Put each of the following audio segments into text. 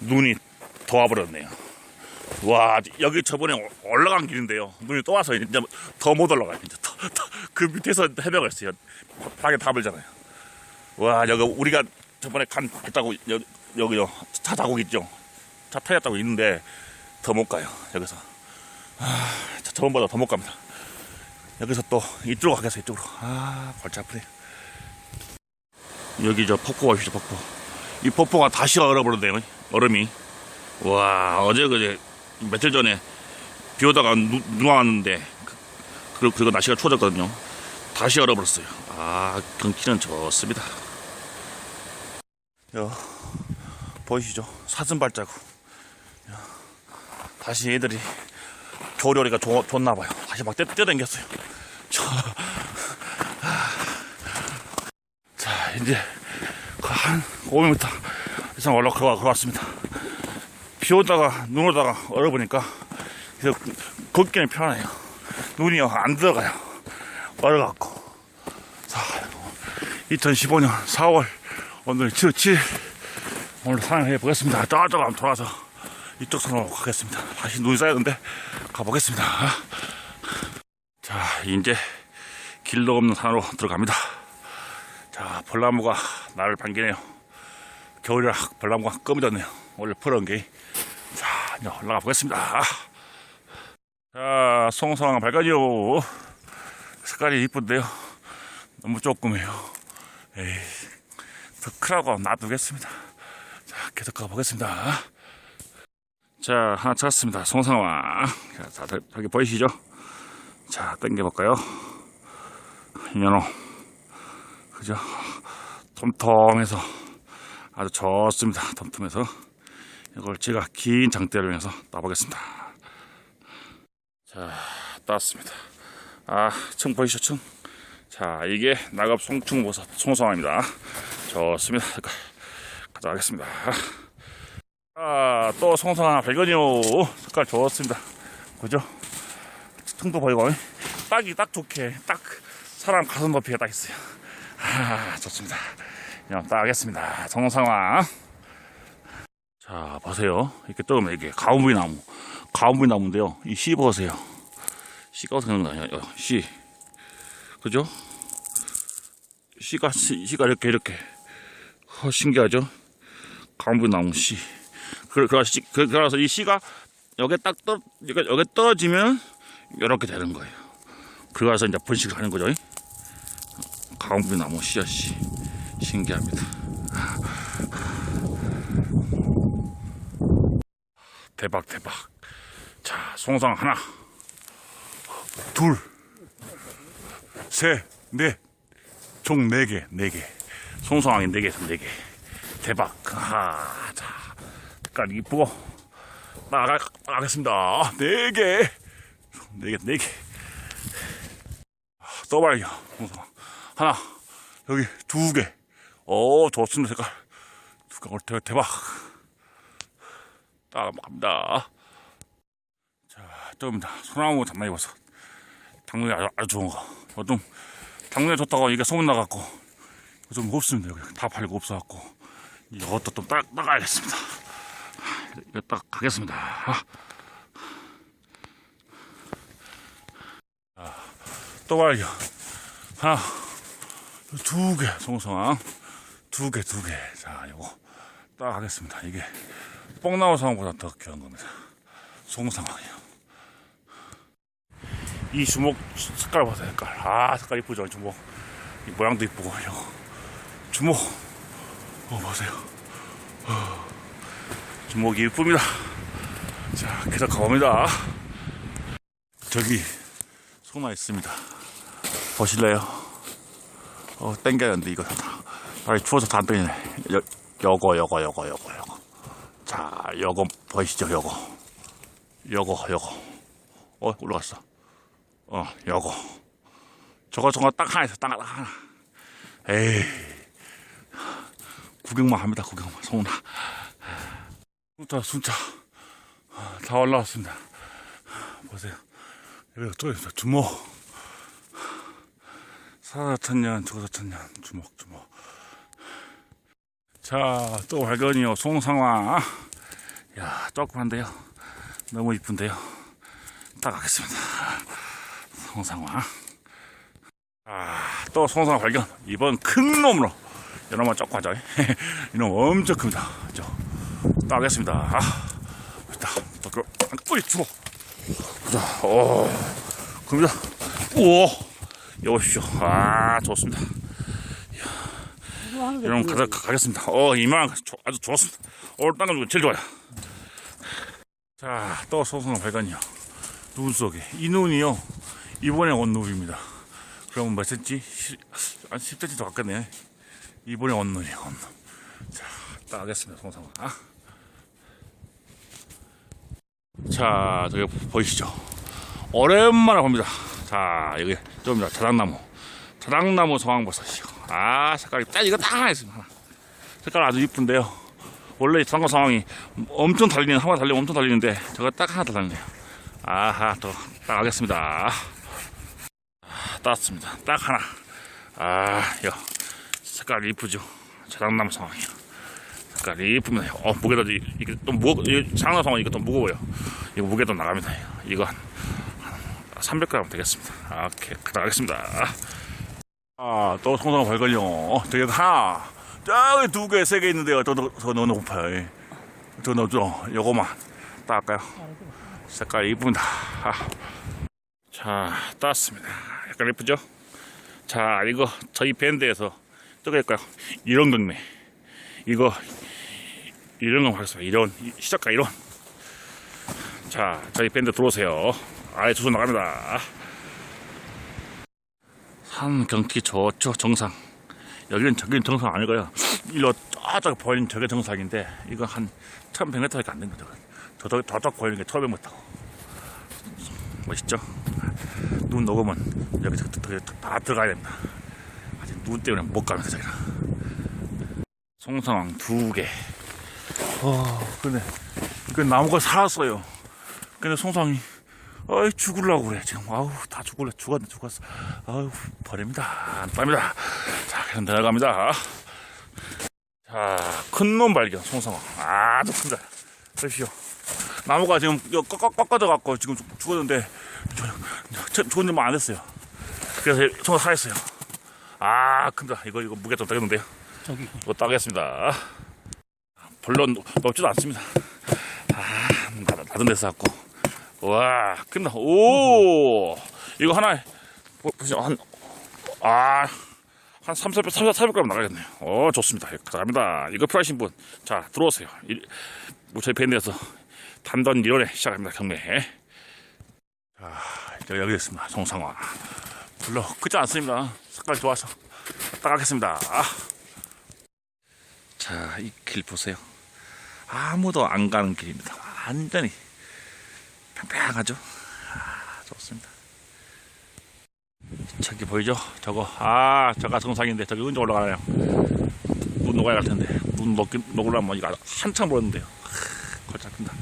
눈이 더 와버렸네요. 와 여기 저번에 올라간 길인데요. 눈이 또 와서 이제 더 못 올라가요. 이제 더, 더, 그 밑에서 해벽을 했어요. 바닥에 담을잖아요. 와 여기 우리가 저번에 간 발자국 여기 여기요 차 자국 있죠. 차 자국 있는데 더 못 가요. 여기서 아, 저- 저번보다 더 못 갑니다. 여기서 또 이쪽으로 가겠어요. 이쪽으로 아 골치 아프네. 여기 저 폭포가 있죠 폭포. 이 폭포가 다시 얼어버렸네요. 얼음이. 와 어제 그제 며칠 전에 비 오다가 눈, 눈 왔는데 그, 그리고 날씨가 추워졌거든요. 다시 얼어버렸어요. 아 경치는 좋습니다. 여 보이시죠? 사슴 발자국. 야, 다시 애들이 겨울요리가 좋, 좋나 봐요. 다시 막 뛰, 뛰어댕겼어요. 저, 자 이제 그한 500m 이상 올라가 것 같습니다. 비 오다가 눈 오다가 얼어보니까 그래서 걷기는 편해요. 눈이 안 들어가요. 얼어갖고. 자, 2015년 4월 오늘 7, 7 오늘 산행해 보겠습니다. 저쪽 한번 돌아서 이쪽 산으로 가겠습니다. 다시 눈이 쌓였는데 가보겠습니다. 자, 이제 길도 없는 산으로 들어갑니다. 자, 벌나무가 나를 반기네요. 겨울이라 벌나무가 검어졌네요. 원래 푸른 게. 자, 이제 올라가 보겠습니다. 자, 송성한 발가지요. 색깔이 이쁜데요. 너무 조금해요. 에이, 더 크라고 놔두겠습니다. 자, 계속 가보겠습니다. 자, 하나 찾았습니다. 송성화. 자, 다들 여기 보이시죠? 자, 당겨볼까요? 연어. 그죠? 톰톰해서 아주 좋습니다. 톰톰해서 이걸 제가 긴 장대를 위해서 따보겠습니다. 자, 땄습니다. 아, 층 보이시죠? 층? 자, 이게 낙엽 송충버섯 송성화입니다. 좋습니다. 가져가겠습니다. 아, 또 송성화 발견이요. 색깔 좋습니다. 그죠? 층도 보이고 딱이 딱 좋게 딱 사람 가슴 높이에 딱 있어요. 아, 좋습니다. 그냥 딱 하겠습니다. 송성화. 자, 보세요. 이렇게 뜨면 이게 가온부이 나무. 가온부이 나무인데요. 이 씨 보세요. 씨가 어떻게 거예요? 어, 씨. 그죠? 씨가, 씨, 씨가 이렇게, 이렇게. 어, 신기하죠? 가온부이 나무 씨. 그, 그래서, 씨- 그, 그래서 이 씨가 여기 딱 떨, 여기, 여기 떨어지면 이렇게 되는 거예요. 그래서 이제 번식을 하는 거죠. 가온부이 나무 씨앗이. 신기합니다. 대박 대박. 자, 송상 하나, 둘, 셋, 넷, 총 네 개, 네 개. 송상이 네 개에서 네 개. 대박. 아, 자, 색깔 이쁘고 나가 나가겠습니다. 네 개, 네 개, 네 개. 아, 또 봐요. 송상 하나, 여기 두 개. 오, 좋습니다. 색깔. 두 개, 대박, 대박. 딱 갑니다. 자, 또입니다. 소나무 장난이버섯. 당근이 아주, 아주 좋은 거. 요즘 당근이 좋다고 이게 소문나갖고 요즘 없습니다. 여기 다 팔고 없어갖고 이것도 좀 따, 따가야겠습니다. 이거 딱 가겠습니다. 아. 자, 또 봐요. 하나, 두 개, 송성황. 두 개, 두 개. 자, 요거 딱 하겠습니다. 이게 뽕나무 상황보다 더 귀한 겁니다. 송 상황이요. 이 주먹 색깔 보세요, 색깔. 아, 색깔 이쁘죠, 주먹. 이 모양도 이쁘고, 이거. 주먹. 어, 보세요. 어, 주먹이 이쁩니다. 자, 계속 가봅니다. 저기, 소나 있습니다. 보실래요? 어, 땡겨야는데, 이거. 다리 추워서 다안 땡기네. 여, 요거, 요거, 요거, 요거, 요거. 자, 요거 보이시죠? 요거. 요거, 요거. 어, 올라갔어. 어, 요거. 저거, 저거 딱 하나 있어. 딱 하나. 에이. 구경만 합니다. 구경만. 소나. 순차, 순차. 다 올라왔습니다. 보세요. 여기 또 있어. 주먹. 살아서 천년, 죽어서 천년. 주먹, 주먹. 자, 또 발견이요. 송상화. 야, 조그만데요. 너무 이쁜데요. 딱 하겠습니다. 송상화. 아, 또 송상화 발견. 이번 큰 놈으로. 조금 하자. 이놈 엄청 큽니다. 저, 딱 하겠습니다. 아, 있다. 또, 그, 뿌리 주워. 자, 오, 큽니다. 오, 여보십시오. 아, 좋습니다. 이런 가자 가겠습니다. 어 이만 아주 좋았습니다. 오늘 땅을 주고 제일 좋아요. 자, 또 소송한 발견이요. 눈 속에 이 눈이요. 이번에 온 눈입니다. 그러면 몇 cm? 시- 한 10cm 더 가깝네. 이번에 온 눈이에요. 온 눈. 자, 딱 하겠습니다. 송상아. 자, 저기 보이시죠? 오랜만에 봅니다. 자, 여기 좀 자작나무. 자작나무 상황버섯이요. 아, 색깔이 딱 이거 다 하나 있습니다. 색깔 아주 이쁜데요. 원래 상황 상황이 엄청 달리는, 하나 달리면 엄청 달리는데, 저거 딱 하나 더 달리네요. 아하, 또, 딱 하겠습니다. 아, 땄습니다. 딱 하나. 아, 이거. 색깔 이쁘죠? 자작나무 상황이요. 색깔이 이쁩니다. 어, 무게도, 이- 이게 또 무거, 이 자작나무 상황이 이거 또 무거워요. 이거 무게도 나갑니다. 한 300g 되겠습니다. 아, 오케이. 그다가겠습니다. 아, 또 송상 발걸요. 어, 저기 하나, 저기 두 개, 세 개 있는데요. 더, 더, 더 넣어놓고요. 더 넣어줘. 요거만 따을까요? 색깔 이쁩니다. 아. 자, 땄습니다. 약간 예쁘죠? 자, 이거 저희 밴드에서 저거 할까요? 이런 경매. 이거, 이런 거 하겠습니다. 이런, 이- 시작과 이런. 자, 저희 밴드 들어오세요. 아예 주소 나갑니다. 산 경치 좋죠, 정상. 여기는 저기는 정상 아니고요. 일로 저쪽 보이는 저게 정상인데, 이거 한 1100m밖에 안 됩니다. 저쪽, 저쪽 보이는 게 1500m. 멋있죠? 눈 녹으면 여기 다 들어가야 됩니다. 아직 눈 때문에 못 갑니다, 저기는. 송상황 두 개. 어, 근데, 그 나무가 살았어요. 근데 송상이 어이 죽을라고 그래 지금. 아우 다 죽을래. 죽었네 죽었어. 아우 버립니다. 안 빱니다. 자 그럼 들어갑니다. 자큰 놈 발견 송상어 아주 큰다 보십시오. 나무가 지금 꺾- 꺾어져 갖고 지금 죽- 죽었는데 죽은 지만 안 됐어요. 그래서 송어 살았어요. 아 큰다. 이거 이거 무게 좀 되겠는데요. 저기. 이거 따겠습니다. 별로 높지도 않습니다. 아 나- 낮은 데서 갖고 와, 끝나. 오! 이거 하나에, 보- 보시죠. 한, 아, 한 3, 400, 3, 400g 나가겠네요. 어, 좋습니다. 감사합니다. 이거 필요하신 분, 자, 들어오세요. 이, 뭐 저희 밴드에서 단던 1월에 시작합니다. 경매. 자, 이제 여기 있습니다. 송상화. 별로 크지 않습니다. 색깔 좋아서. 따가겠습니다. 자, 이 길 보세요. 아무도 안 가는 길입니다. 완전히 평평하죠? 아, 좋습니다. 저기 보이죠? 저거, 아, 저가 정상인데, 저기 언제 올라가나요? 눈 녹아야 할 텐데, 눈 녹, 녹으려면 이거 한참 모르는데요. 걸짝 큰다.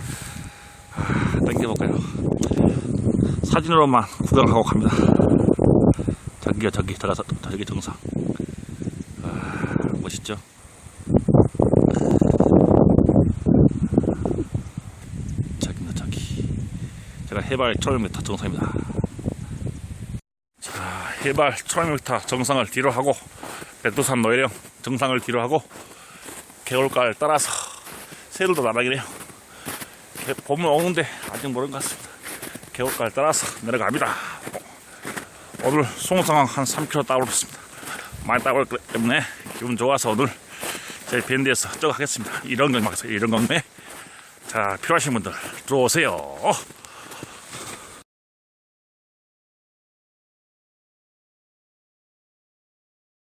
아, 당겨볼까요? 사진으로만 구경하고 갑니다. 저기요, 저기, 저가서, 저기 정상. 아, 멋있죠? 저기입니다, 저기. 제가 해발 1500m 정상입니다. 자, 해발 1500m 정상을 뒤로 하고, 백두산 노예령 정상을 뒤로 하고, 개울가를 따라서 새들도. 개- 봄은 오는데 아직 모르는 것 같습니다. 개울가를 따라서 내려갑니다. 오늘 송상황 한 3km 따오르습니다. 많이 따오르기 때문에 기분 좋아서 오늘 제 밴드에서 저거 하겠습니다. 이런 건 막세요. 이런 건데. 자, 필요하신 분들 들어오세요.